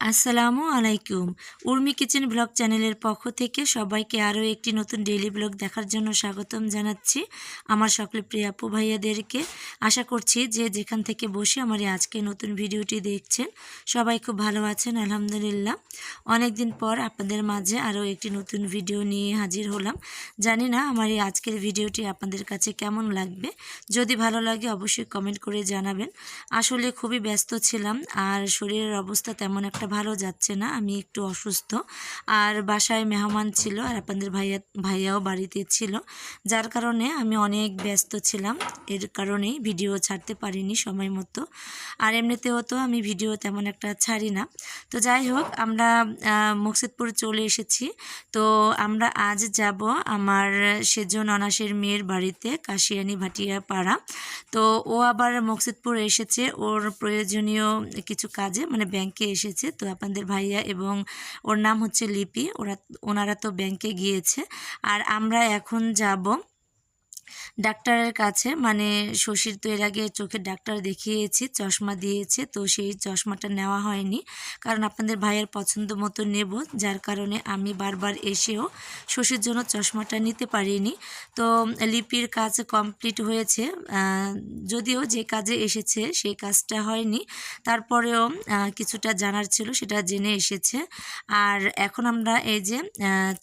আসসালামু আলাইকুম। Urmi kitchen blog চ্যানেলের পক্ষ থেকে সবাইকে আরও একটি নতুন ডেইলি ব্লগ দেখার জন্য স্বাগতম জানাচ্ছি আমার সকলে প্রিয় আপু ভাইয়াদেরকে। আশা করছি যে যেখান থেকে বসে আমার আজকে নতুন ভিডিওটি দেখছেন, সবাই খুব ভালো আছেন, আলহামদুলিল্লাহ। অনেক দিন পর আপনাদের মাঝে আরও একটি নতুন ভিডিও নিয়ে হাজির হলাম। জানি না আমার এই আজকের ভিডিওটি আপনাদের কাছে কেমন লাগবে। যদি ভালো লাগে অবশ্যই কমেন্ট করে জানাবেন। আসলে খুবই ব্যস্ত ছিলাম আর শরীরের অবস্থা তেমন একটা ভালো যাচ্ছে না, আমি একটু অসুস্থ। আর বাসায় মেহমান ছিল আর আপনাদের ভাইয়া, ভাইয়াও বাড়িতে ছিল, যার কারণে আমি অনেক ব্যস্ত ছিলাম। এর কারণেই ভিডিও ছাড়তে পারিনি সময় মতো। আর এমনিতেও তো আমি ভিডিও তেমন একটা ছাড়ি না। তো যাই হোক, আমরা মুকসিদপুর চলে এসেছি। তো আমরা আজ যাব আমার সেজন অনাসের মেয়ের বাড়িতে, কাশিয়ানি ভাটিয়া পাড়া তো ও আবার মুকসিদপুর এসেছে, ওর প্রয়োজনীয় কিছু কাজে মানে ব্যাংকে এসেছে। তো আপনাদের ভাইয়া এবং ওর নাম হচ্ছে লিপি। ওরা, ওনারা তো ব্যাংকে গিয়েছে। আর আমরা এখন যাব ডাক্তারের কাছে মানে শশীর তো এর আগে চোখের ডাক্তার দেখিয়েছি, চশমা দিয়েছে, তো সেই চশমাটা নেওয়া হয়নি। কারণ আপনাদের ভাইয়ের পছন্দ মতো নেব, যার কারণে আমি বারবার এসেও শশীর জন্য চশমাটা নিতে পারিনি। তো লিপির কাজ কমপ্লিট হয়েছে যদিও যে কাজে এসেছে সেই কাজটা হয়নি। তারপরেও কিছুটা জানার ছিল, সেটা জেনে এসেছে। আর এখন আমরা এই যে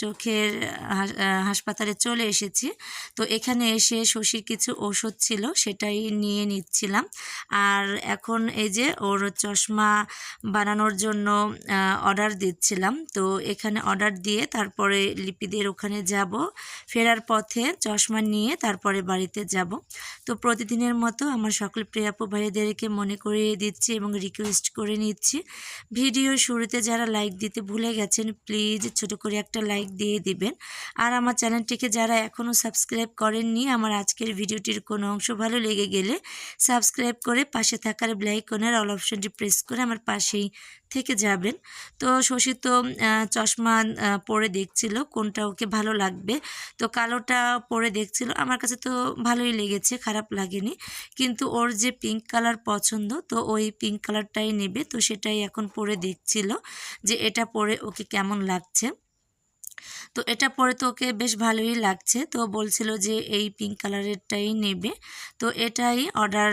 চোখের হাসপাতালে চলে এসেছি, তো এখানে এসে শশীর কিছু ওষুধ ছিল সেটাই নিয়ে নিচ্ছিলাম। আর এখন এই যে ওর চশমা বানানোর জন্য অর্ডার দিচ্ছিলাম। তো এখানে অর্ডার দিয়ে তারপরে লিপিদের ওখানে যাব, ফেরার পথে চশমা নিয়ে তারপরে বাড়িতে যাব। তো প্রতিদিনের মতো আমার সকল প্রিয়াপু ভাইদেরকে মনে করিয়ে দিচ্ছি এবং রিকোয়েস্ট করে নিচ্ছি। ভিডিও শুরুতে যারা লাইক দিতে ভুলে গেছেন প্লিজ ছোট করে একটা লাইক দিয়ে দিবেন। আর আমার চ্যানেলটিকে যারা এখনও সাবস্ক্রাইব করেননি আমার আজকের ভিডিওটির কোনো অংশ ভালো লেগে গেলে সাবস্ক্রাইব করে পাশে থাকার ব্লাইকনের অল অপশনটি প্রেস করে আমার পাশেই থেকে যাবেন। তো শশী তো চশমা পরে দেখছিল কোনটা ওকে ভালো লাগবে। তো কালোটা পরে দেখছিল, আমার কাছে তো ভালোই লেগেছে, খারাপ লাগেনি। কিন্তু ওর যে পিঙ্ক কালার পছন্দ, তো ওই পিঙ্ক কালারটাই নেবে। তো সেটাই এখন পরে দেখছিল যে এটা পরে ওকে কেমন লাগছে। তো এটা পরে তো ওকে বেশ ভালোই লাগছে। তো বলছিল যে এই পিঙ্ক কালারেরটাই নেবে। তো এটাই অর্ডার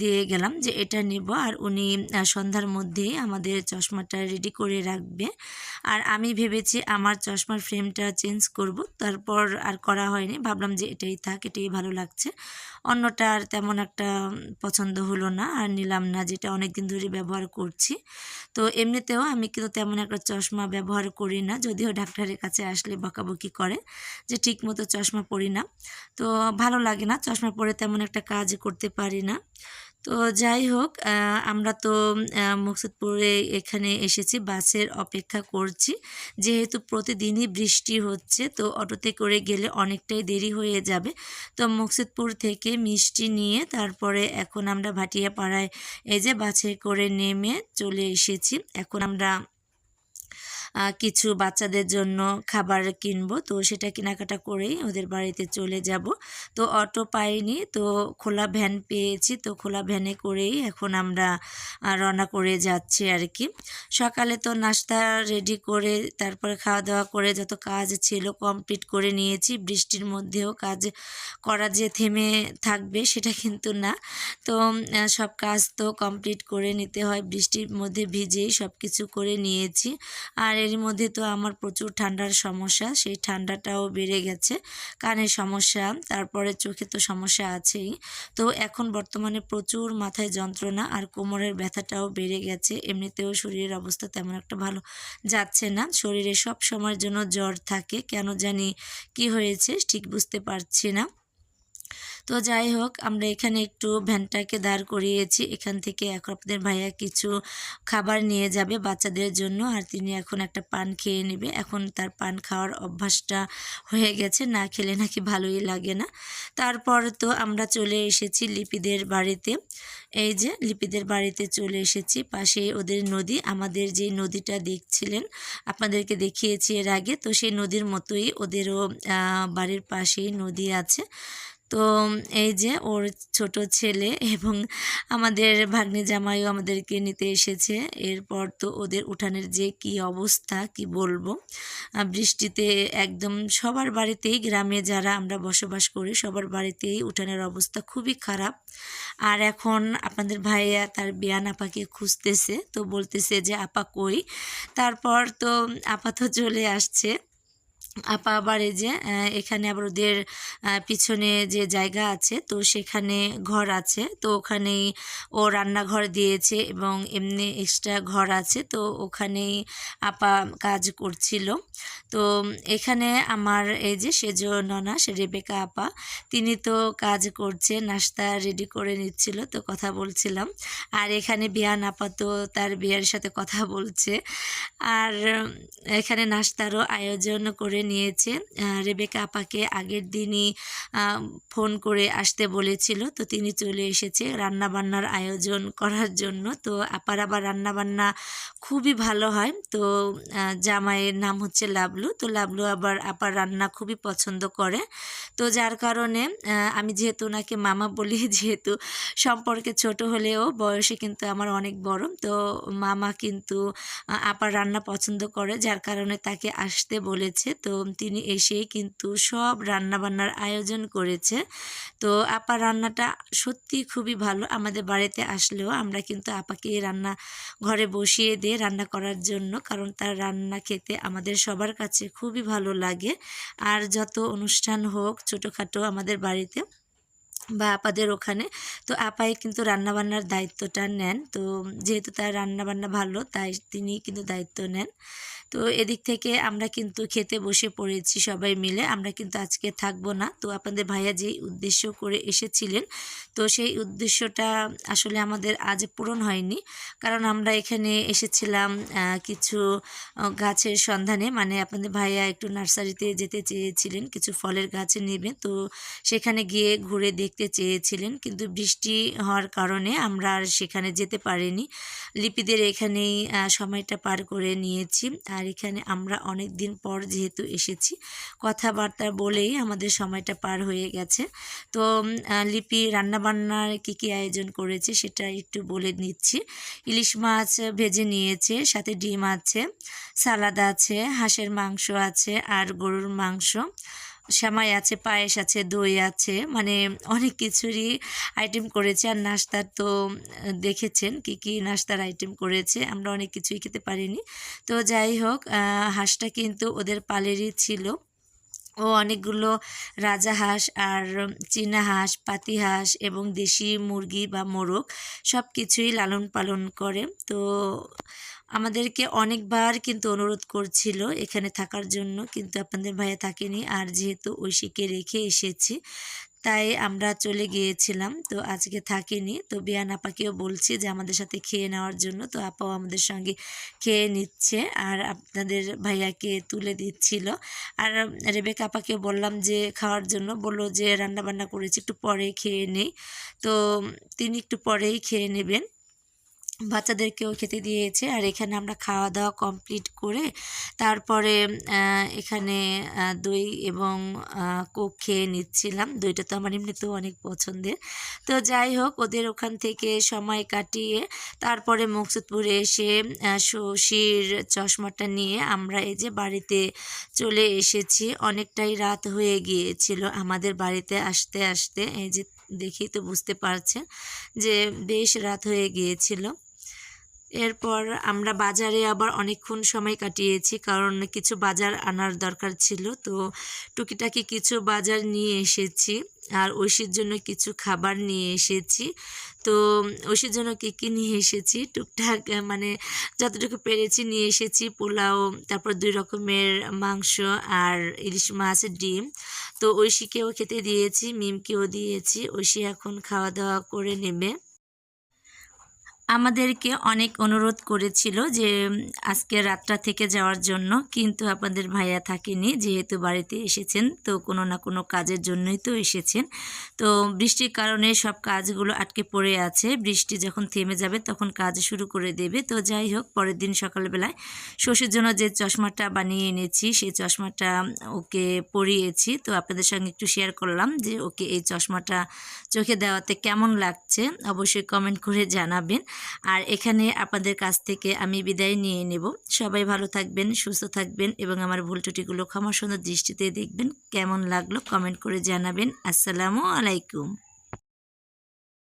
দিয়ে গেলাম যে এটা নেব আর উনি সন্ধ্যার মধ্যেই আমাদের চশমাটা রেডি করে রাখবে। আর আমি ভেবেছি আমার চশমার ফ্রেমটা চেঞ্জ করব, তারপর আর করা হয়নি। ভাবলাম যে এটাই থাক, এটাই ভালো লাগছে। অন্যটা আর তেমন একটা পছন্দ হলো না, আর নিলাম না, যেটা অনেক দিন ধরে ব্যবহার করছি। তো এমনিতেও আমি কিন্তু তেমন একটা চশমা ব্যবহার করি না, যদিও ডাক্তারের কাছে আসলে বকাবকি করে যে ঠিক মতো চশমা পরি না। তো ভালো লাগে না চশমা পরে তেমন একটা কাজ করতে পারি না। তো যাই হোক আমরা তো মুকসুদপুরে এখানে এসেছি, বাসের অপেক্ষা করছি। যেহেতু প্রতিদিনই বৃষ্টি হচ্ছে, তো অটোতে করে গেলে অনেকটাই দেরি হয়ে যাবে। তো মুকসুদপুর থেকে মিষ্টি নিয়ে তারপরে এখন আমরা ভাটিয়া পাড়ায় এই যে বাসে করে নেমে চলে এসেছি। এখন আমরা কিছু বাচ্চাদের জন্য খাবার কিনবো। তো সেটা কেনাকাটা করেই ওদের বাড়িতে চলে যাব। তো অটো পাইনি, তো খোলা ভ্যান পেয়েছি। তো খোলা ভ্যানে করেই এখন আমরা রওনা করে যাচ্ছি আর কি। সকালে তো নাস্তা রেডি করে, তারপরে খাওয়া দাওয়া করে যত কাজ ছিল কমপ্লিট করে নিয়েছি। বৃষ্টির মধ্যেও কাজ করা যে থেমে থাকবে সেটা কিন্তু না। তো সব কাজ তো কমপ্লিট করে নিতে হয়। বৃষ্টির মধ্যে ভিজেই সব কিছু করে নিয়েছি। আর এর মধ্যে তো আমার প্রচুর ঠান্ডার সমস্যা, সেই ঠান্ডাটাও বেড়ে গেছে। কানের সমস্যা, তারপরে চোখে তো সমস্যা আছেই। তো এখন বর্তমানে প্রচুর মাথায় যন্ত্রণা আর কোমরের ব্যথাটাও বেড়ে গেছে। এমনিতেও শরীরের অবস্থা তেমন একটা ভালো যাচ্ছে না। শরীরে সব সময়ের জন্য জ্বর থাকে। কেন জানি কি হয়েছে ঠিক বুঝতে পারছি না। তো যাই হোক, আমরা এখানে একটু ভ্যানটাকে দাঁড় করিয়েছি। এখান থেকে এখন আপনাদের ভাইয়া কিছু খাবার নিয়ে যাবে বাচ্চাদের জন্য আর তিনি এখন একটা পান খেয়ে নেবে। এখন তার পান খাওয়ার অভ্যাসটা হয়ে গেছে, না খেলে নাকি ভালোই লাগে না। তারপর তো আমরা চলে এসেছি লিপিদের বাড়িতে। এই যে লিপিদের বাড়িতে চলে এসেছি, পাশে ওদের নদী। আমাদের যে নদীটা দেখছিলেন, আপনাদেরকে দেখিয়েছি এর আগে। তো সেই নদীর মতোই ওদেরও বাড়ির পাশেই নদী আছে। তো এই যে ওর ছোট ছেলে এবং আমাদের ভাগ্নে জামাইও আমাদেরকে নিতে এসেছে। এরপর তো ওদের উঠানের যে কি অবস্থা, কি বলব? বৃষ্টিতে একদম সবার বাড়িতেই গ্রামে যারা আমরা বসবাস করি, সবার বাড়িতেই উঠানের অবস্থা খুবই খারাপ। আর এখন আপনাদের ভাইয়া তার বিয়ান আপাকে খুঁজতেছে, তো বলতেছে যে, আপা কই? তারপর তো আপা তো চলে আসছে। আপা আবার এই যে এখানে আবার ওদের পিছনে যে জায়গা আছে, তো সেখানে ঘর আছে। তো ওখানেই ও রান্নাঘর দিয়েছে এবং এমনি এক্সট্রা ঘর আছে। তো ওখানেই আপা কাজ করছিল। তো এখানে আমার এই যে সেজ ননা, সে রেবেকা আপা, তিনি তো কাজ করছে, নাস্তা রেডি করে নিচ্ছিল, তো কথা বলছিলাম। আর এখানে বিয়ান আপা তো তার বিয়ার সাথে কথা বলছে। আর এখানে নাস্তারও আয়োজন করে নিয়েছে। রেবেকা আপাকে আগের দিনই ফোন করে আসতে বলেছিল। তো তিনি চলে এসেছে রান্না বান্নার আয়োজন করার জন্য। তো আপার আবার রান্না বান্না খুবই ভালো হয়। তো জামাইয়ের নাম হচ্ছে লাবলু। তো লাবলু আবার আপার রান্না খুবই পছন্দ করে। তো যার কারণে আমি যেহেতু ওনাকে মামা বলি, যেহেতু সম্পর্কে ছোট হলেও বয়সে কিন্তু আমার অনেক বড়। তো মামা কিন্তু আপার রান্না পছন্দ করে, যার কারণে তাকে আসতে বলেছে। তো তিনি এসেই কিন্তু সব রান্না বান্নার আয়োজন করেছে। তো আপা রান্নাটা সত্যি খুবই ভালো। আমাদের বাড়িতে আসলেও আমরা কিন্তু আপাকে রান্না ঘরে বসিয়ে দিয়ে রান্না করার জন্য, কারণ তার রান্না খেতে আমাদের সবার কাছে খুবই ভালো লাগে। আর যত অনুষ্ঠান হোক ছোটোখাটো আমাদের বাড়িতে বা আপাদের ওখানে, তো আপাই কিন্তু রান্নাবান্নার দায়িত্বটা নেন। তো যেহেতু তার রান্নাবান্না ভালো, তাই তিনি কিন্তু দায়িত্ব নেন। তো এদিক থেকে আমরা কিন্তু খেতে বসে পড়েছি সবাই মিলে। আমরা কিন্তু আজকে থাকব না। তো আপনাদের ভাইয়া যেই উদ্দেশ্য করে এসেছিলেন, তো সেই উদ্দেশ্যটা আসলে আমাদের আজ পূরণ হয়নি। কারণ আমরা এখানে এসেছিলাম কিছু গাছের সন্ধানে। মানে আপনাদের ভাইয়া একটু নার্সারিতে যেতে চেয়েছিলেন, কিছু ফলের গাছ নেবে তো সেখানে গিয়ে ঘুরে দেখতে চেয়েছিলেন। কিন্তু বৃষ্টি হওয়ার কারণে আমরা আর সেখানে যেতে পারিনি। লিপিদের এখানেই সময়টা পার করে নিয়েছি। আর এখানে আমরা অনেক দিন পর যেহেতু এসেছি, কথাবার্তা বলেই আমাদের সময়টা পার হয়ে গেছে। তো লিপি রান্নাবান্নার কী কী আয়োজন করেছে সেটা একটু বলে নিচ্ছি। ইলিশ মাছ ভেজে নিয়েছে, সাথে ডিম আছে, সালাদ আছে, হাঁসের মাংস আছে, আর গরুর মাংস। সেমাই আছে, পায়েস আছে, দই আছে মানে অনেক কিছুরই আইটেম করেছে। আর নাস্তার তো দেখেছেন কি কি নাস্তার আইটেম করেছে। আমরা অনেক কিছুই খেতে পারিনি। তো যাই হোক হাঁসটা কিন্তু ওদের পালেরই ছিল। ও অনেকগুলো রাজা হাঁস আর চীনা হাঁস, পাতি হাঁস এবং দেশি মুরগি বা মোরগ সব কিছুই লালন পালন করে। তো আমাদেরকে অনেকবার কিন্তু অনুরোধ করছিল এখানে থাকার জন্য, কিন্তু আপনাদের ভাইয়া থাকেনি আর যেহেতু ঐশীকে রেখে এসেছি তাই আমরা চলে গিয়েছিলাম। তো আজকে থাকিনি। তো বিয়ান আপাকেও বলছি যে আমাদের সাথে খেয়ে নেওয়ার জন্য। তো আপাও আমাদের সঙ্গে খেয়ে নিচ্ছে। আর আপনাদের ভাইয়াকে তুলে দিচ্ছিল। আর রেবেক আপাকে বললাম যে খাওয়ার জন্য। বলল যে রান্না বান্না করেছি, একটু পরে খেয়ে নেই। তো তিনি একটু পরেই খেয়ে নেবেন। বাচ্চাদেরকেও খেতে দিয়েছে। আর এখানে আমরা খাওয়া দাওয়া কমপ্লিট করে তারপরে এখানে দই এবং কোক খেয়ে নিচ্ছিলাম। দইটা তো আমার এমনিতেও অনেক পছন্দের। তো যাই হোক, ওদের ওখান থেকে সময় কাটিয়ে তারপরে মুকসুদপুরে এসে শশীর চশমাটা নিয়ে আমরা এই যে বাড়িতে চলে এসেছি। অনেকটাই রাত হয়ে গিয়েছিল আমাদের বাড়িতে আসতে আসতে। এই যে দেখেই তো বুঝতে পারছেন যে বেশ রাত হয়ে গিয়েছিল। এরপর আমরা বাজারে আবার অনেকক্ষণ সময় কাটিয়েছি, কারণ কিছু বাজার আনার দরকার ছিল। তো টুকিটাকি কিছু বাজার নিয়ে এসেছি আর ঐশীর জন্য কিছু খাবার নিয়ে এসেছি। তো ঐশীর জন্য কী কী নিয়ে এসেছি? টুকটাক মানে যতটুকু পেরেছি নিয়ে এসেছি। পোলাও, তারপর দুই রকমের মাংস আর ইলিশ মাছ, ডিম। তো ঐশীকেও খেতে দিয়েছি, মিমকেও দিয়েছি। ঐশী এখন খাওয়া দাওয়া করে নেবে। আমাদেরকে অনেক অনুরোধ করেছিল যে আজকে রাতটা থেকে যাওয়ার জন্য, কিন্তু আপনাদের ভাইয়া থাকেনি, যেহেতু বাড়িতে এসেছেন, তো কোনো না কোনো কাজের জন্যই তো এসেছেন। তো বৃষ্টির কারণে সব কাজগুলো আটকে পড়ে আছে, বৃষ্টি যখন থেমে যাবে তখন কাজ শুরু করে দেবে। তো যাই হোক, পরের দিন সকালবেলায় শ্বশুর জন্য যে চশমাটা বানিয়ে এনেছি, সেই চশমাটা ওকে পরিয়েছি। তো আপনাদের সঙ্গে একটু শেয়ার করলাম যে, ওকে এই চশমাটা চোখে দেওয়াতে কেমন লাগছে, অবশ্যই কমেন্ট করে জানাবেন। আর এখানে আপনাদের কাছ থেকে আমি বিদায় নিয়ে নেব। সবাই ভালো থাকবেন, সুস্থ থাকবেন এবং আমার ভুল ত্রুটিগুলো ক্ষমা সুন্দর দৃষ্টিতে দেখবেন। কেমন লাগল কমেন্ট করে জানাবেন। আসসালামু আলাইকুম।